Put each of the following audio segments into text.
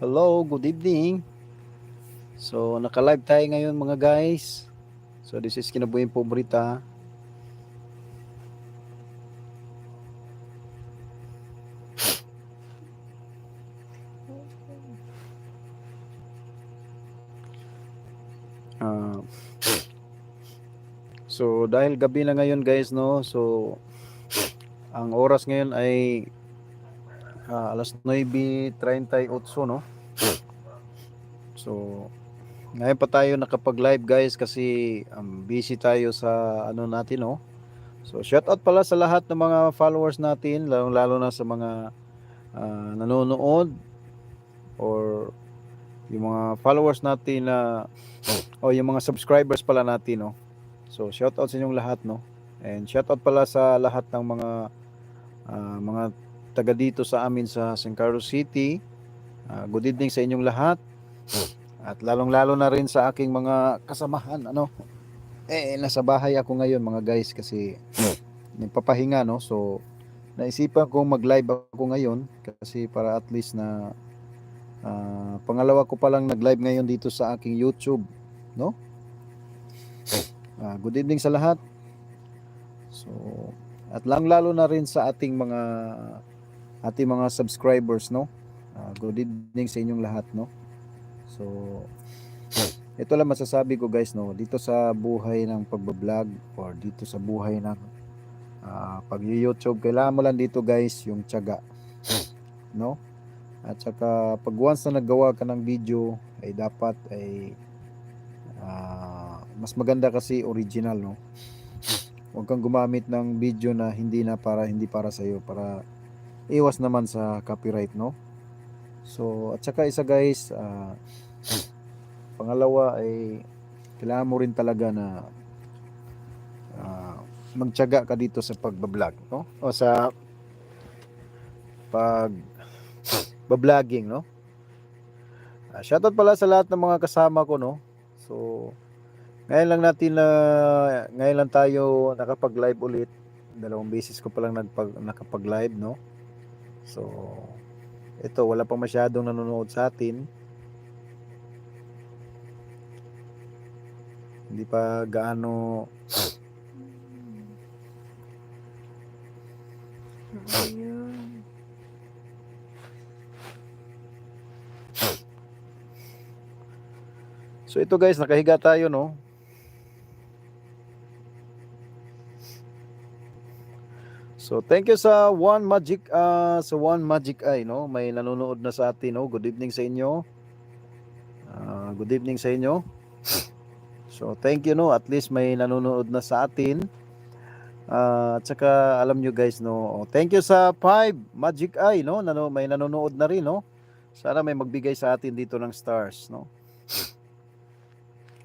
Hello, good evening. So, naka-live tayo ngayon mga guys. So, this is Kinabuhin Pobrita. Ah, so, dahil gabi na ngayon guys, no? So, ang oras ngayon ay ah, alas 9.38, no? So, ngayon pa tayo nakapag-live guys kasi um, busy tayo sa ano natin, no? So, shout out pala sa lahat ng mga followers natin, lalo, lalo na sa mga ah, nanonood or yung mga followers natin na o yung mga subscribers pala natin, no? So, shout out sa inyong lahat, no? And shout out pala sa lahat ng mga ah, mga taga dito sa amin sa San Carlos City. Ah, good evening sa inyong lahat. At lalong-lalo na rin sa aking mga kasamahan, ano? Eh, nasa bahay ako ngayon, mga guys, kasi nagpapahinga, no? So, naisipan kong mag-live ako ngayon kasi para at least na ah, pangalawa ko palang nag-live ngayon dito sa aking YouTube, no? Ah, good evening sa lahat. So, at lang lalo na rin sa ating mga ating mga subscribers, no? Ah, good evening sa inyong lahat, no? So, ito lang masasabi ko guys, no? Dito sa buhay ng pagbablog or dito sa buhay ng ah, pag-YouTube, kailangan mo lang dito guys yung tiyaga, no? At saka pag once na naggawa ka ng video, ay dapat ay ah, mas maganda kasi original, no? Huwag kang gumamit ng video na hindi na para hindi para sa iyo para iwas naman sa copyright, no? So, at saka isa guys, ah, pangalawa ay kailangan mo rin talaga na ah, magtiyaga ka dito sa pagbablog, no? O sa pag bablogging, no? Ah, shoutout pala sa lahat ng mga kasama ko, no? So, ngayon lang natin na ngayon lang tayo nakapag-live ulit. Dalawang beses ko pa lang nagpag, nakapag-live, no? So, ito, wala pang masyadong nanonood sa atin. Hindi pa gaano. So ito guys, nakahiga tayo no. So thank you sa One Magic ah sa One Magic Eye no. May nanonood na sa atin no. Good evening sa inyo. Ah, good evening sa inyo. So thank you no. At least may nanonood na sa atin. Ah, at saka alam nyo guys no. oh, Thank you sa Five Magic Eye no. Nano, may nanonood na rin no. Sana may magbigay sa atin dito ng stars no.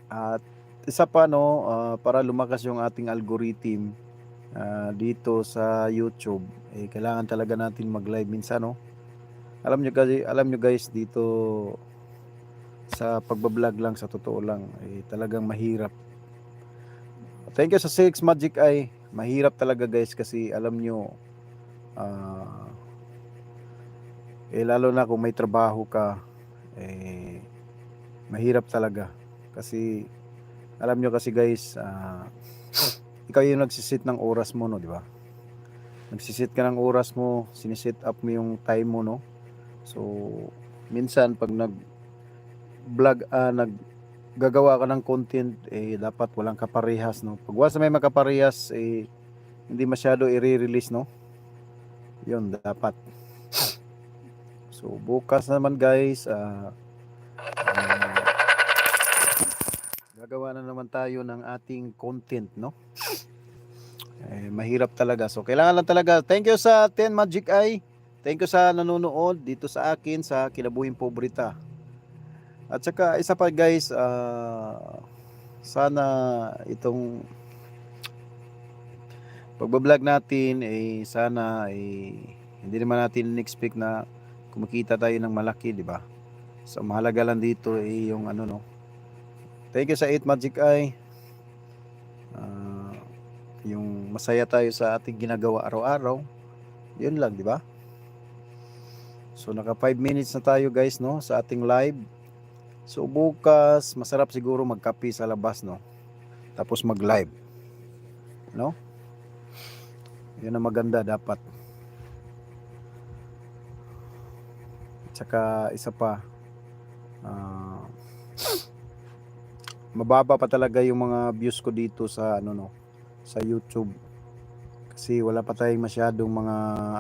At isa pa no, ah, para lumakas yung ating algorithm ah, dito sa YouTube, eh kailangan talaga natin mag-live minsan no. Alam niyo kasi, alam niyo guys dito sa pagbablog lang sa totoo lang, eh talagang mahirap. Thank you sa Six Magic Eye. Mahirap talaga guys kasi alam niyo ah, eh lalo na kung may trabaho ka, eh mahirap talaga. Kasi alam nyo kasi guys, ah, ikaw yung nagsisit ng oras mo, no, di ba? Nagsisit ka ng oras mo, sinisit up mo yung time mo, no? So, minsan pag nag vlog, ah, nag gagawa ka ng content, eh, dapat walang kaparehas, no? Pag na may makaparehas, eh, hindi masyado i-release, no? Yun, dapat. So, bukas naman guys, ah, ah, gagawa na naman tayo ng ating content, no? Eh, mahirap talaga. So, kailangan lang talaga. Thank you sa 10 Magic Eye. Thank you sa nanonood dito sa akin sa Kinabuhin Pobrita. At saka, isa pa guys, ah, sana itong pagbablog natin, eh, sana, eh, hindi naman natin expect na kumikita tayo ng malaki, di ba? So, mahalaga lang dito, eh, yung ano, no? Thank you sa 8 Magic Eye. Ah, yung masaya tayo sa ating ginagawa araw-araw. Yun lang, di ba? So naka 5 minutes na tayo guys no sa ating live. So bukas masarap siguro magkape sa labas no. Tapos mag-live. No? Yan ang maganda dapat. Tsaka isa pa ah, mababa pa talaga yung mga views ko dito sa ano no sa YouTube. Kasi wala pa tayong masyadong mga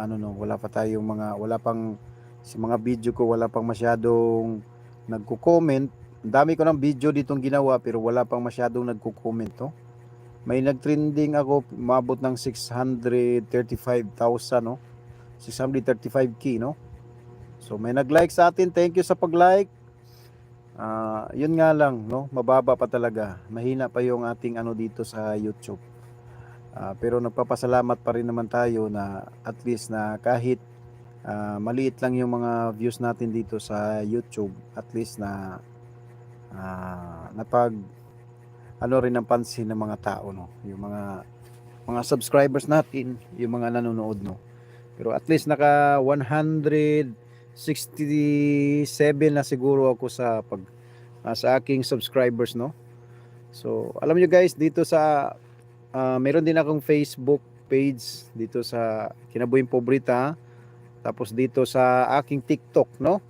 ano no wala pa tayong mga wala pang sa mga video ko wala pang masyadong nagko-comment. Ang dami ko ng video ditong ginawa pero wala pang masyadong nagko-comment to may nagtrending ako umabot ng 635,000 no 635k no? So may nag-like sa atin. Thank you sa pag-like Ah, yun nga lang, no? Mababa pa talaga. Mahina pa yung ating ano dito sa YouTube. Ah, pero nagpapasalamat pa rin naman tayo na at least na kahit ah, maliit lang yung mga views natin dito sa YouTube, at least na ah, napag ano rin ang pansin ng mga tao, no? Yung mga mga subscribers natin, yung mga nanonood, no? Pero at least naka 100 67 na siguro ako sa pag ah, sa aking subscribers no. So, alam nyo guys dito sa ah, meron din akong Facebook page dito sa Kinabuhing Pobrita tapos dito sa aking TikTok no.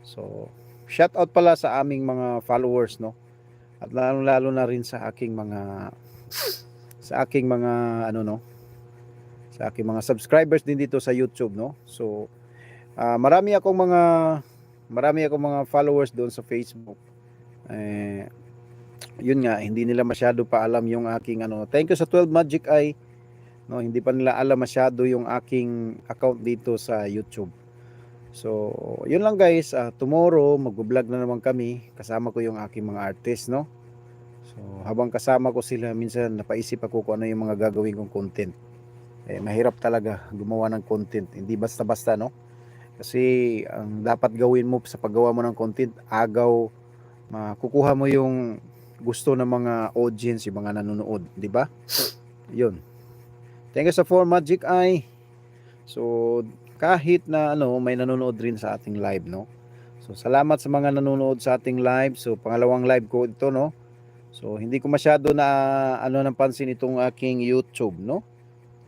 So, shout out pala sa aming mga followers no. At lalo lalo na rin sa aking mga sa aking mga ano no sa aking mga subscribers din dito sa YouTube no. So, Ah, marami akong mga marami akong mga followers doon sa Facebook. Eh yun nga, hindi nila masyado pa alam yung aking ano. Thank you sa 12 Magic Eye. No, hindi pa nila alam masyado yung aking account dito sa YouTube. So, yun lang guys. Ah, tomorrow magbo-vlog na naman kami. Kasama ko yung aking mga artist, no? So, habang kasama ko sila, minsan napaisip ako kung ano yung mga gagawin kong content. Eh, mahirap talaga gumawa ng content. Hindi basta-basta, no? Kasi ang dapat gawin mo sa paggawa mo ng content, agaw makukuha mo yung gusto ng mga audience, yung mga nanonood, di ba? 'Yun. Thank you sa for Magic Eye. So kahit na ano, may nanonood rin sa ating live, no? So salamat sa mga nanonood sa ating live. So pangalawang live ko ito, no? So hindi ko masyado na ano ng pansin itong aking YouTube, no?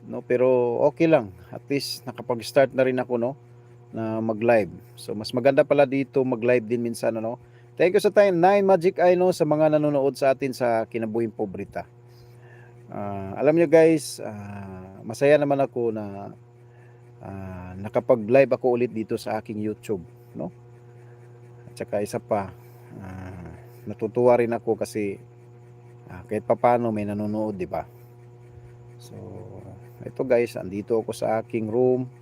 No, pero okay lang. At least nakapag-start na rin ako, no? Na mag-live. So mas maganda pala dito mag-live din minsan ano. Thank you sa time 9 Magic Eye no sa mga nanonood sa atin sa Kinabuhing Pobrita. Ah, alam nyo guys, ah, masaya naman ako na ah, nakapag-live ako ulit dito sa aking YouTube, no? At saka isa pa, ah, natutuwa rin ako kasi ah, kahit papano may nanonood, di ba? So, ito guys, andito ako sa aking room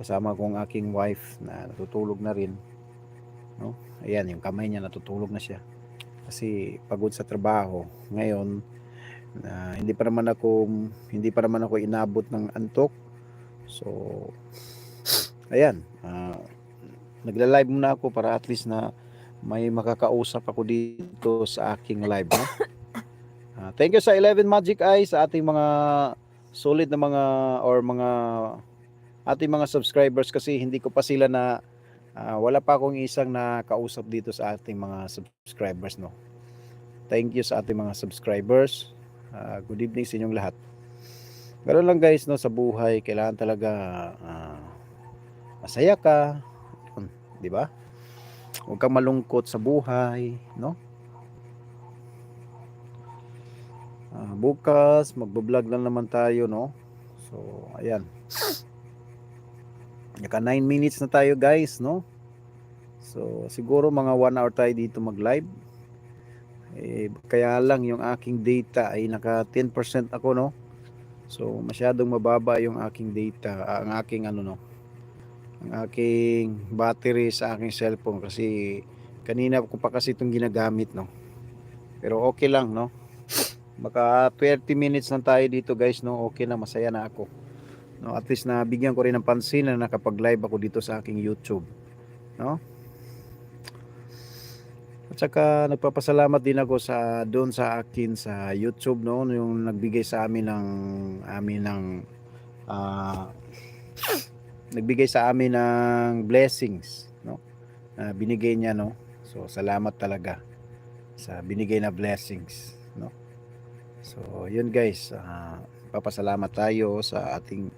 kasama ko ang aking wife na natutulog na rin no? Ayan yung kamay niya natutulog na siya. Kasi pagod sa trabaho. Ngayon na hindi pa naman ako hindi pa naman ako inabot ng antok. So ayan ah, nagla-live muna ako para at least na may makakausap ako dito sa aking live no? Ah, thank you sa 11 Magic Eye sa ating mga solid na mga or mga ating mga subscribers kasi hindi ko pa sila na ah, wala pa akong isang nakausap dito sa ating mga subscribers no. Thank you sa ating mga subscribers. Ah, good evening sa inyong lahat. Ganoon lang guys no sa buhay kailangan talaga ah, masaya ka, 'di ba? Huwag kang malungkot sa buhay, no? Ah, bukas magbo-vlog lang naman tayo, no? So, ayan. Naka 9 minutes na tayo guys, no? So, siguro mga 1 hour tayo dito mag-live. Eh, kaya lang yung aking data ay naka 10% ako, no? So, masyadong mababa yung aking data, ah, ang aking ano, no? Ang aking battery sa aking cellphone kasi kanina ko pa kasi itong ginagamit, no? Pero okay lang, no? Baka 30 minutes lang tayo dito guys, no? Okay na, masaya na ako. No, at least na bigyan ko rin ng pansin na nakapag-live ako dito sa aking YouTube. No? At saka nagpapasalamat din ako sa doon sa akin sa YouTube no yung nagbigay sa amin ng amin ng ah, nagbigay sa amin ng blessings, no? Na binigay niya, no? So, salamat talaga sa binigay na blessings, no? So, yun guys, ah, papasalamat tayo sa ating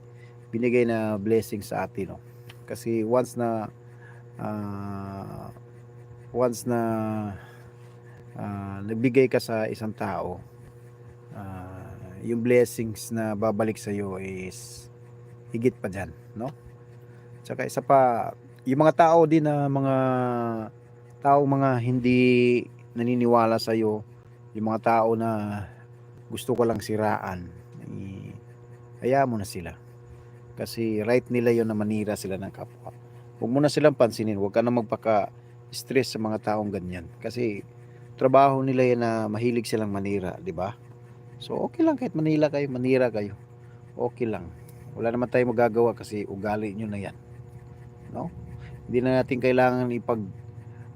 binigay na blessing sa atin, no? Kasi once na ah, once na ah, nagbigay ka sa isang tao, ah, yung blessings na babalik sa iyo is higit pa diyan, no? Tsaka isa pa, yung mga tao din na mga tao mga hindi naniniwala sa iyo, yung mga tao na gusto ko lang siraan, eh, hayaan mo na sila. Kasi right nila yon na manira sila ng kapwa. Huwag mo na silang pansinin, huwag ka na magpaka-stress sa mga taong ganyan. Kasi trabaho nila yan na mahilig silang manira, di ba? So okay lang kahit manila kayo, manira kayo. Okay lang. Wala naman tayong magagawa kasi ugali nyo na yan. No? Hindi na natin kailangan ipag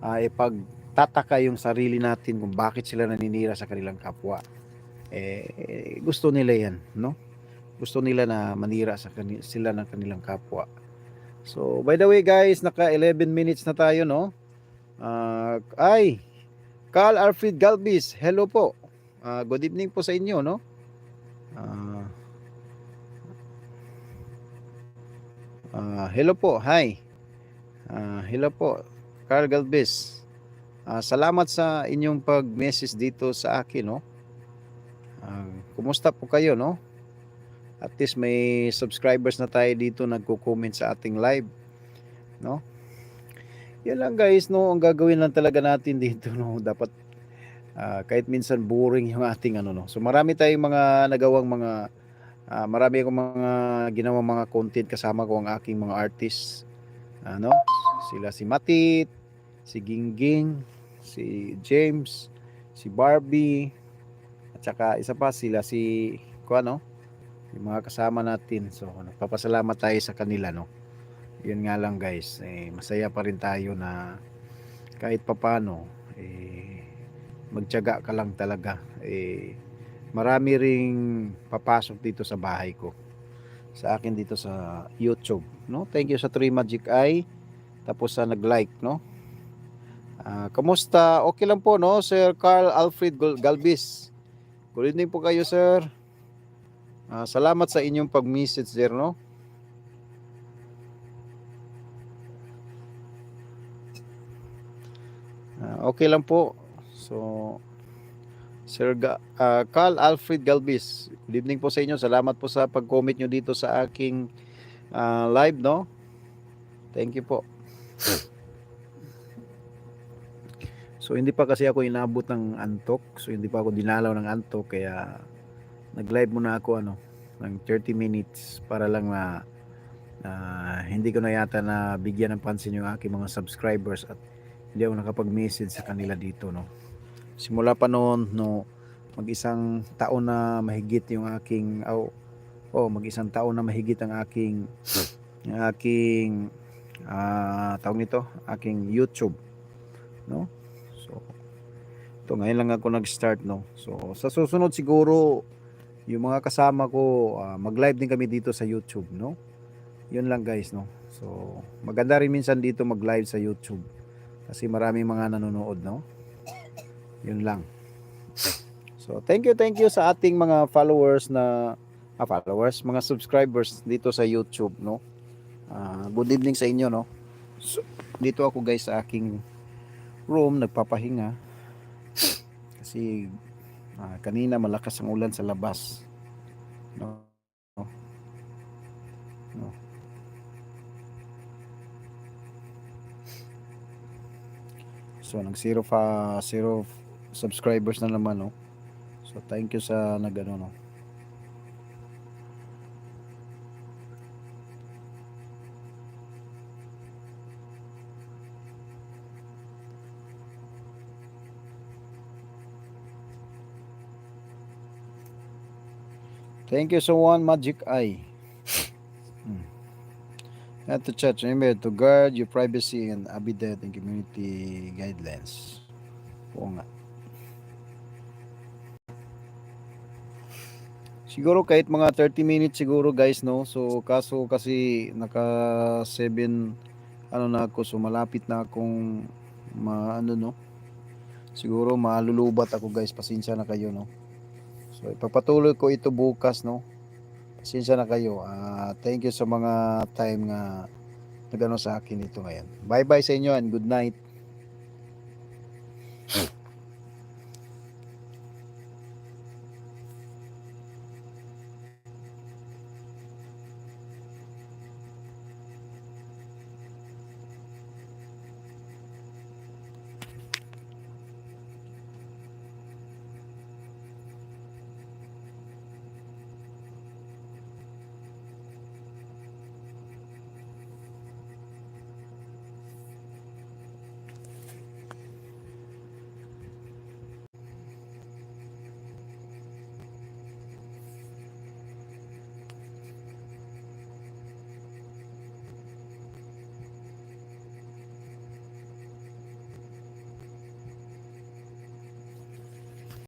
ah, ipagtataka yung sarili natin kung bakit sila naninira sa kanilang kapwa. Eh, gusto nila yan, no? Gusto nila na manira sa kani- sila ng kanilang kapwa. So, by the way guys, naka 11 minutes na tayo, no? Ah, ay, Carl Alfred Galvis, hello po. Ah, good evening po sa inyo, no? Ah, ah, hello po, hi. Ah, hello po, Carl Galvis. Ah, salamat sa inyong pag-message dito sa akin, no? Ah, kumusta po kayo, no? At least may subscribers na tayo dito nagko-comment sa ating live, no? Yan lang guys, no, ang gagawin lang talaga natin dito, no, dapat ah, kahit minsan boring yung ating ano, no. So marami tayong mga nagawang mga ah, marami akong mga ginawang mga content kasama ko ang aking mga artists. Ano? Sila si Matit, si Gingging, si James, si Barbie, at saka isa pa sila si ko ano, yung mga kasama natin. So nagpapasalamat tayo sa kanila, no. Yun nga lang guys, eh, masaya pa rin tayo na kahit papano eh magtiyaga ka lang talaga. Eh marami ring papasok dito sa bahay ko. Sa akin dito sa YouTube, no? Thank you sa 3 Magic Eye tapos sa nag-like, no? Ah, kamusta? Okay lang po, no? Sir Carl Alfred Gal- Galvis. Good evening po kayo, sir. Ah, salamat sa inyong pag-message there, no? Ah, okay lang po. So, Sir Ga- ah, Carl Alfred Galvis, good evening po sa inyo. Salamat po sa pag-comment nyo dito sa aking ah, live, no? Thank you po. So, hindi pa kasi ako inabot ng antok. So, hindi pa ako dinalaw ng antok. Kaya, nag-live muna ako, ano, ng 30 minutes para lang na na hindi ko na yata na bigyan ng pansin yung aking mga subscribers at hindi ako nakapag-message sa kanila dito, no? Simula pa noon, no, mag-isang taon na mahigit yung aking, oh, oh mag-isang taon na mahigit ang aking, ang aking, ah, tawag nito, aking YouTube, no? So, ito ngayon lang ako nag-start, no? So, sa susunod siguro, yung mga kasama ko, ah, mag-live din kami dito sa YouTube, no? Yun lang guys, no? So, maganda rin minsan dito mag-live sa YouTube. Kasi maraming mga nanonood, no? Yun lang. So, thank you, thank you sa ating mga followers na ah, followers, mga subscribers dito sa YouTube, no? Ah, good evening sa inyo, no? So, dito ako guys sa aking room, nagpapahinga. Kasi ah, kanina malakas ang ulan sa labas. No? No? No? So, nag zero fa zero subscribers na naman, no? So, thank you sa nag ano, no? Thank you so one Magic Eye. Hmm. At the church, remember to guard your privacy and abided in community guidelines. Oo nga. Siguro kahit mga 30 minutes siguro guys no. So kaso kasi naka 7 ano na ako so malapit na akong ma ano no. Siguro malulubat ako guys. Pasensya na kayo no. So ipapatuloy ko ito bukas no. Pasensya na kayo. Ah, thank you sa mga time nga nagano sa akin ito ngayon. Bye bye sa inyo and good night.